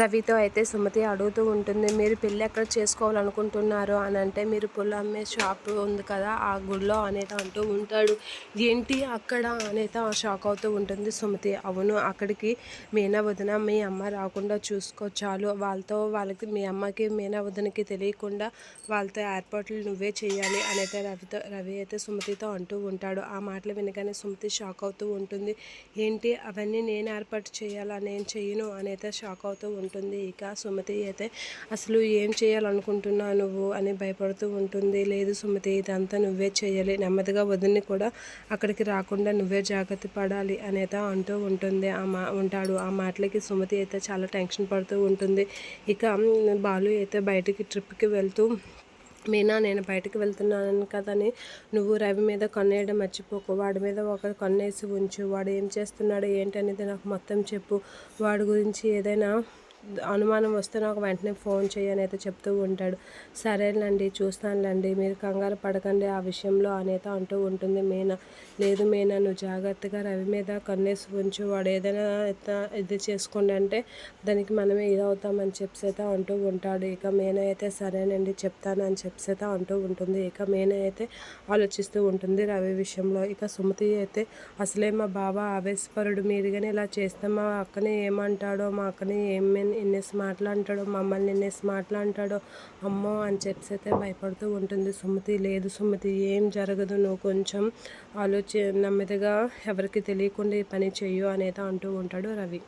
రవితో అయితే సుమతి అడుగుతూ ఉంటుంది మీరు పెళ్ళి ఎక్కడ చేసుకోవాలనుకుంటున్నారు? అని అంటే మీరు పుల్ల అమ్మే షాప్ ఉంది కదా ఆ గుడిలో అనేత అంటూ ఉంటాడు. ఏంటి అక్కడ? అనేత షాక్ అవుతూ ఉంటుంది సుమతి. అవును అక్కడికి మీనా వదిన మీ అమ్మ రాకుండా చూసుకో చాలు. వాళ్ళతో వాళ్ళకి మీ అమ్మకి మీనా వదినకి తెలియకుండా వాళ్ళతో ఏర్పాట్లు నువ్వే చేయాలి. అనేత రవితో రవి అయితే సుమతితో అంటూ ఉంటాడు. ఆ మాటలు వినగానే సుమతి షాక్ అవుతూ ఉంటుంది. ఏంటి? అవన్నీ నేను ఏర్పాటు చేయాలా? నేను చేయను? అనేత షాక్ అవుతూ ఉంటుంది. ఉంటుంది. ఇక సుమతి అయితే అసలు ఏం చేయాలనుకుంటున్నావు నువ్వు అని భయపడుతూ ఉంటుంది. లేదు సుమతి ఇదంతా నువ్వే చేయాలి నెమ్మదిగా వదిలిని కూడా అక్కడికి రాకుండా నువ్వే జాగ్రత్త పడాలి అనేది అంటూ ఉంటుంది. ఆ మా ఉంటాడు. ఆ మాటలకి సుమతి అయితే చాలా టెన్షన్ పడుతూ ఉంటుంది. ఇక బాలు అయితే బయటికి ట్రిప్కి వెళ్తూ మీనా నేను బయటకు వెళ్తున్నాను కదని నువ్వు రవి మీద కన్నేయడం మర్చిపోకు. వాడి మీద ఒక కన్నేసి ఉంచు. వాడు ఏం చేస్తున్నాడు ఏంటనేది నాకు మొత్తం చెప్పు. వాడి గురించి ఏదైనా అనుమానం వస్తే నాకు వెంటనే ఫోన్ చేయని అయితే చెప్తూ ఉంటాడు. సరేనండి చూస్తానులేండి మీరు కంగారు పడకండి ఆ విషయంలో అనేత అంటూ ఉంటుంది మీనా. లేదు మీనా నువ్వు జాగ్రత్తగా రవి మీద కన్నేసి ఉంచు వాడు ఏదైనా ఇది చేసుకోండి అంటే దానికి మనమే ఇదవుతామని చెప్పేత అంటూ ఉంటాడు. ఇక మీనా అయితే సరేనండి చెప్తాను అని చెప్పేత అంటూ ఉంటుంది. ఇక మీనా అయితే ఆలోచిస్తూ ఉంటుంది రవి విషయంలో. ఇక సుమతి అయితే అసలే మా బాబా ఆవేశపరుడు. మీరు కానీ ఇలా చేస్తే మా అక్కని ఏమంటాడో మా అక్కని ఏమైనా ఎన్నేసి మాట్లాంటాడో మమ్మల్ని ఎన్నేసి మాట్లాంటాడో అమ్మో అని చెప్పి అయితే భయపడుతూ ఉంటుంది. సుమతి లేదు సుమతి ఏం జరగదు నువ్వు కొంచెం ఆలోచి నెమ్మదిగా ఎవరికి తెలియకుండా ఈ పని చెయ్యు అనేది అంటూ ఉంటాడు రవి.